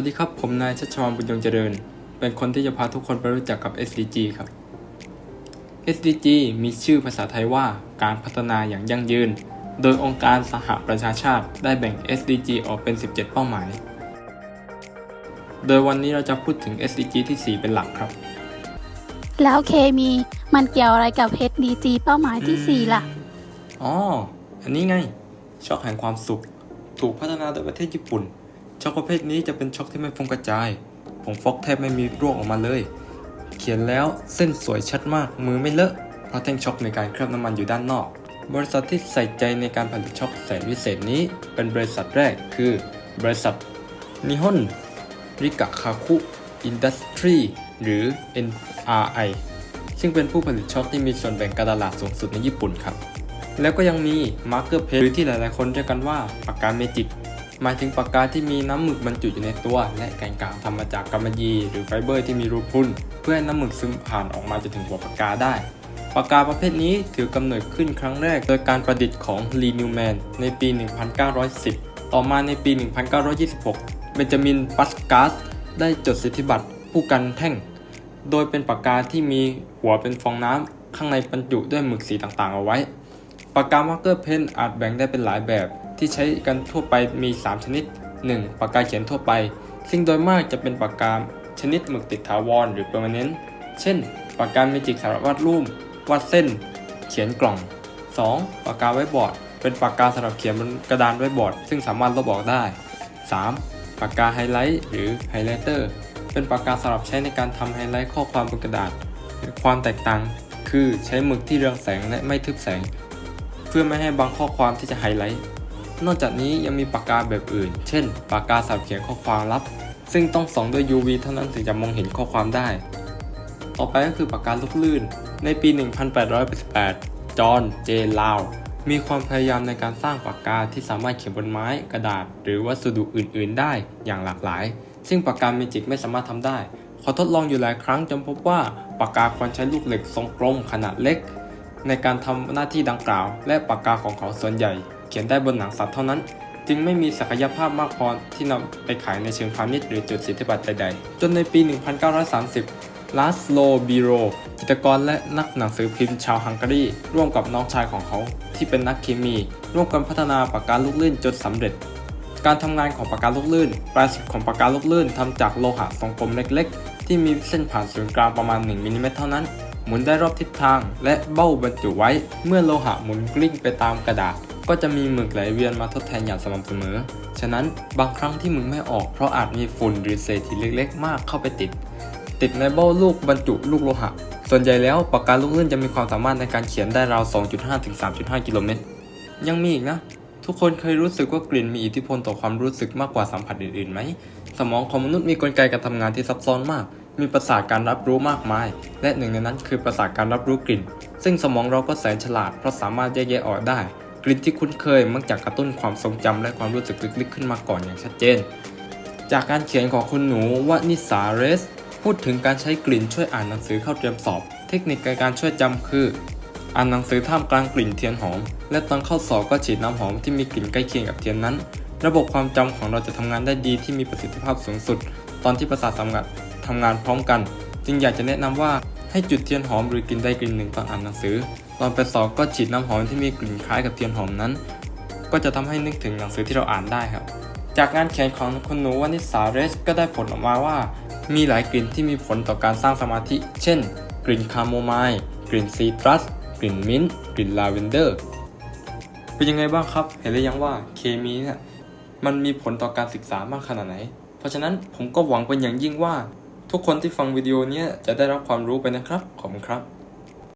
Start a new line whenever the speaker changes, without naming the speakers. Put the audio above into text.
วัสดีครับ ผมนายชัชวานบุญยงเจริญ เป็นคนที่จะพาทุกคนไปรู้จักกับ SDG ครับ SDG มีชื่อภาษาไทยว่าการพัฒนาอย่างยั่งยืน โดยองค์การสหประชาชาติได้แบ่ง SDG ออกเป็น 17 เป้าหมาย โดยวันนี้เราจะพูดถึง SDG ที่ 4 เป็นหลักครับ
แล้วเคมีมันเกี่ยวอะไรกับ HDG เป้าหมายที่ 4 ล่ะ
อ๋อ อันนี้ไงช็อกแห่งความสุข ถูกพัฒนาโดยประเทศญี่ปุ่น ช็อกประเภทนี้จะเป็นช็อกที่ไม่ฟงกระจาย ผงฟอกแทบไม่มีร่วงออกมาเลย เขียนแล้วเส้นสวยชัดมาก มือไม่เลอะ เพราะแท่งช็อกในการเคลือบน้ำมันอยู่ด้านนอก บริษัทที่ใส่ใจในการผลิตช็อกแสนวิเศษนี้ เป็นบริษัทแรกคือ บริษัทนิฮอนริกะคาคุอินดัสทรีหรือ NRI ซึ่งเป็นผู้ผลิตช็อกที่มีส่วนแบ่งการตลาดสูงสุดในญี่ปุ่นครับ แล้วก็ยังมีมาร์เกอร์เพนหรือที่หลายๆคนเรียกกันว่าปากกาเมจิก หมายถึงปากกาที่มีน้ำหมึกบรรจุอยู่ในตัว และแกนกลางทำมาจากกำมะหยี่หรือไฟเบอร์ที่มีรูพุ่น เพื่อให้น้ำหมึกซึมผ่านออกมาจนถึงหัวปากกาได้ปากกาประเภทนี้ถือกำเนิดขึ้นครั้งแรกโดยการประดิษฐ์ของลีนิวแมนในปี 1910 ต่อมาในปี 1926 เบนจามินปัสกัสได้จดสิทธิบัตรผู้กันแท่ง โดยเป็นปากกาที่มีหัวเป็นฟองน้ำข้างในบรรจุด้วยหมึกสีต่างๆ เอาไว้ ปากกามาร์กเกอร์เพนอาจแบ่งได้เป็นหลายแบบ ที่ใช้กันทั่วไปมี 3 ชนิด 1. ปากกาเขียนทั่วไป ซึ่งโดยมากจะเป็นปากกาชนิดหมึกติดถาวรหรือ permanent เช่น ปากกาเมจิกสำหรับวาดรูปวาดเส้น เขียนกล่อง 2. ปากกาไว้บอร์ด เป็นปากกาสำหรับเขียนบนกระดานไว้บอร์ด ซึ่งสามารถลบออกได้ 3. ปากกาไฮไลท์หรือไฮไลเตอร์เป็นปากกาสำหรับใช้ในการทำไฮไลท์ข้อความบนกระดาษ ความแตกต่างคือใช้หมึกที่เรืองแสงและไม่ทึบแสง เพื่อไม่ให้บังข้อความที่จะไฮไลท์ นอกจากนี้ยังมีปากกาแบบอื่น เช่น ปากกาสำหรับเขียนข้อความลับ ซึ่งต้องส่องด้วย UV เท่านั้นถึงจะมองเห็นข้อความได้ ต่อไปก็คือปากกาลูกลื่น ในปี 1888 จอห์น เจลาว มีความพยายามในการสร้างปากกาที่สามารถเขียนบนไม้กระดาษ หรือวัสดุอื่น ๆ ได้อย่างหลากหลาย ซึ่งปากกาเมจิกไม่สามารถทำได้ขาทดลองอยู่หลายครั้งจนพบว่าปากกาควรใช้ลูกเหล็กทรงกลมขนาดเล็ก ในการทำหน้าที่ดังกล่าว และปากกาของเขาส่วนใหญ่ เขียนได้บนหนังสัตว์เท่านั้น จึงไม่มีศักยภาพมากพอที่นำไปขายในเชิงพาณิชย์หรือจุดสิทธิบัตรใดๆ จนในปี 1930 ลาสโลบีโรจิตรกรและนักหนังสือพิมพ์ชาวฮังการี ร่วมกับน้องชายของเขา ที่เป็นนักเคมี ร่วมกันพัฒนาปากกาลูกลื่นจนสำเร็จการทำงานของปากกาลูกลื่น ปลายสุดของปากกาลูกลื่นทำจากโลหะทรงกลมเล็กๆ ที่มีเส้นผ่านศูนย์กลางประมาณ 1มิลลิเมตรเท่านั้น หมุนได้รอบทิศทาง และเบ้าบรรจุไว้ เมื่อโลหะหมุนกลิ้งไปตามกระดาษ ก็จะมีหมึกไหลเวียนมาทดแทนอย่างสม่ำเสมอ ฉะนั้นบางครั้งที่หมึกไม่ออกเพราะอาจมีฝุ่นหรือเศษหินเล็กๆ มากเข้าไปติด ติดในเบ้าลูกบรรจุลูกโลหะ ส่วนใหญ่แล้วปากกาลูกลื่นจะมีความสามารถในการเขียนได้ราว 2.5 ถึง 3.5 กิโลเมตร ยังมีอีกนะ ทุกคนเคยรู้สึกว่ากลิ่นมีอิทธิพลต่อความรู้สึกมากกว่าสัมผัสอื่นๆไหม สมองของมนุษย์มีกลไกการทำงานที่ซับซ้อนมากมีประสาทการรับรู้มากมาย และหนึ่งในนั้นคือประสาทการรับรู้กลิ่น ซึ่งสมองเราก็แสนฉลาดเพราะสามารถแยกแยะออกได้ กลิ่นที่คุ้นเคยมักจะกระตุ้นความทรงจำและความรู้สึกลึกๆขึ้นมาก่อนอย่างชัดเจน จากการเขียนของคุณหนูวนิสาเรส พูดถึงการใช้กลิ่นช่วยอ่านหนังสือเข้าเตรียมสอบ เทคนิคการช่วยจำคือ อ่านหนังสือท่ามกลางกลิ่นเทียนหอม และตอนเข้าสอบก็ฉีดน้ำหอมที่มีกลิ่นใกล้เคียงกับเทียนนั้น ระบบความจำของเราจะทำงานได้ดีที่มีประสิทธิภาพสูงสุด ตอนที่ประสาทสัมผัสทำงานพร้อมกัน จึงอยากจะแนะนำว่าให้จุดเทียนหอมหรือกลิ่นใดกลิ่นหนึ่งตอนอ่านหนังสือ ตอนไปสอบก็ฉีดน้ำหอมที่มีกลิ่นคล้ายกับเทียนหอมนั้น ก็จะทำให้นึกถึงหนังสือที่เราอ่านได้ครับ จากงานเขียนของคุณหนูวนิสาเรสก็ได้ผลออกมาว่า มีหลายกลิ่นที่มีผลต่อการสร้างสมาธิ เช่น กลิ่นคาโมไมล์กลิ่นซีตรัส กลิ่นมิ้นท์กลิ่นลาเวนเดอร์ เป็นยังไงบ้างครับ เห็นหรือยังว่าเคมีเนี่ยมันมีผลต่อการศึกษามากขนาดไหน เพราะฉะนั้นผมก็หวังเป็นอย่างยิ่งว่า ทุกคนที่ฟังวิดีโอนี้จะได้รับความรู้ไปนะครับ ขอบคุณครับ